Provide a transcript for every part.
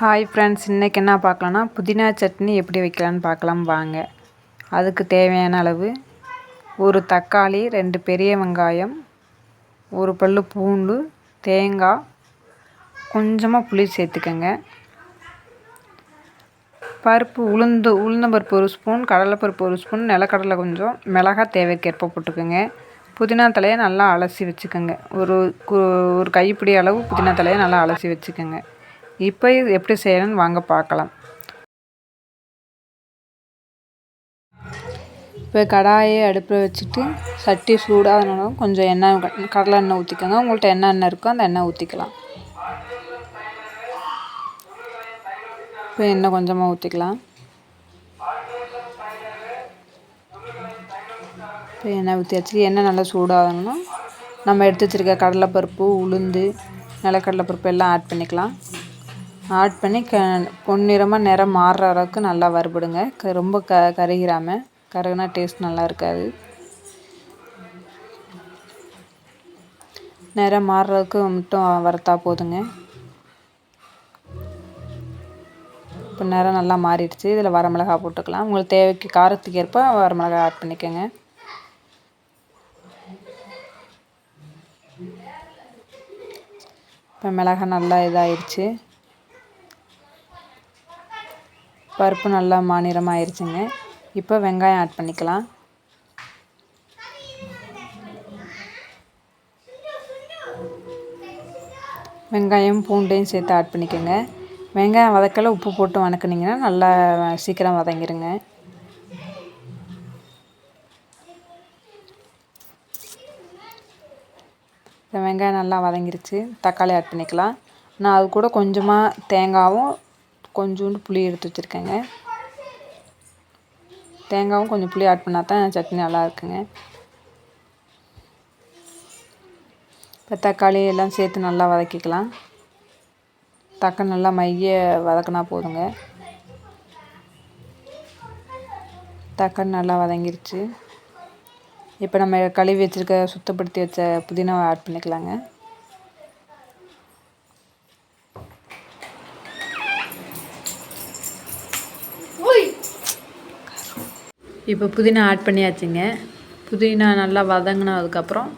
Hi friends இன்றைக்கி என்ன பார்க்கலான்னா புதினா சட்னி எப்படி வைக்கலான்னு பார்க்கலாம் வாங்க. அதுக்கு தேவையான அளவு ஒரு தக்காளி ரெண்டு பெரிய வெங்காயம் ஒரு பல் பூண்டு தேங்காய் கொஞ்சமாக புளி சேர்த்துக்கோங்க. பருப்பு உளுந்து உளுந்தம்பருப்பு ஒரு ஸ்பூன் கடலைப்பருப்பு ஒரு ஸ்பூன் நிலக்கடலை கொஞ்சம் மிளகாய் தேவைக்கேற்ப போட்டுக்கோங்க. புதினா தலையை நல்லா அலசி வச்சுக்கோங்க. ஒரு ஒரு கைப்பிடி அளவு புதினா தலையை நல்லா அலசி வச்சுக்கோங்க. இப்போ இது எப்படி செய்யணும்னு வாங்க பார்க்கலாம். இப்போ கடாயை அடுப்பில் வச்சுட்டு சட்டி சூடாகணும் கொஞ்சம் எண்ணெய் கடலை எண்ணெய் ஊற்றிக்கோங்க உங்கள்கிட்ட என்ன எண்ணெய் இருக்கோ அந்த எண்ணெய் ஊற்றிக்கலாம் இப்போ எண்ணெய் கொஞ்சமாக ஊற்றிக்கலாம் இப்போ எண்ணெய் ஊற்றியாச்சு எண்ணெய் நல்லா சூடாகணும். நம்ம எடுத்து வச்சுருக்க கடலைப்பருப்பு உளுந்து நிலக்கடலைப்பருப்பு எல்லாம் ஆட் பண்ணிக்கலாம். ஆட் பண்ணி க பொன்னிறமாக நிறம் மாறுற அளவுக்கு நல்லா வறுபடுங்க. க ரொம்ப க கருகிராமல் கருகினா டேஸ்ட் நல்லா இருக்காது. நிறம் மாறுறதுக்கு மட்டும் வறுத்தா போதுங்க. இப்போ நிறம் நல்லா மாறிடுச்சு. இதில் வரமிளகா போட்டுக்கலாம். உங்களுக்கு தேவைக்கு காரத்துக்கு ஏற்ப வரமிளகா ஆட் பண்ணிக்கோங்க. இப்போ மிளகா நல்லா இதாகிடுச்சு பருப்பு நல்லா மாநிறம் ஆயிடுச்சுங்க இப்போ வெங்காயம் ஆட் பண்ணிக்கலாம். வெங்காயம் பூண்டையும் சேர்த்து ஆட் பண்ணிக்கோங்க. வெங்காயம் வதக்கல உப்பு போட்டு வதக்குனிங்கன்னா நல்லா சீக்கிரம் வதங்கிருங்க. வெங்காயம் நல்லா வதங்கிருச்சு. தக்காளி ஆட் பண்ணிக்கலாம். நான் அது கூட கொஞ்சமாக தேங்காயும் கொஞ்சோண்டு புளி எடுத்து வச்சுருக்கேங்க. தேங்காயும் கொஞ்சம் புளி ஆட் பண்ணால் தான் சட்னி நல்லா இருக்குங்க. இப்போ தக்காளி எல்லாம் சேர்த்து நல்லா வதக்கிக்கலாம். தக்காளி நல்லா மைய வதக்கினா போதுங்க. தக்காளி நல்லா வதங்கிருச்சு. இப்போ நம்ம கழுவி வச்சுருக்க சுத்தப்படுத்தி வச்ச புதினாவை ஆட் பண்ணிக்கலாங்க. இப்போ புதினா ஆட் பண்ணியாச்சுங்க. புதினா நல்லா வதங்கினதுக்கப்புறம்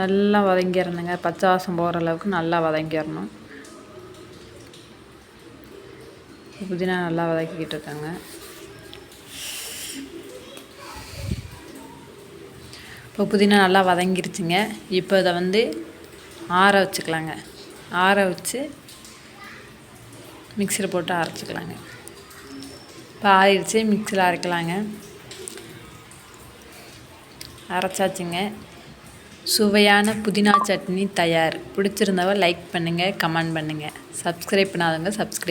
நல்லா வதங்கிடணுங்க பச்சை வாசம் போகிற அளவுக்கு நல்லா வதங்கிடணும் புதினா நல்லா வதக்கிக்கிட்டு இருக்காங்க. இப்போ புதினா நல்லா வதங்கிருச்சுங்க. இப்போ இதை வந்து ஆற வச்சுக்கலாங்க. ஆற வச்சு மிக்சியில் போட்டு அரைச்சிக்கலாங்க. இப்போ ஆயிடுச்சு மிக்சியில் அரைக்கலாங்க. அரைச்சாச்சுங்க. சுவையான புதினா சட்னி தயார். பிடிச்சிருந்தவ லைக் பண்ணுங்கள் கமெண்ட் பண்ணுங்கள் சப்ஸ்கிரைப் பண்ணாதவங்க சப்ஸ்கிரைப்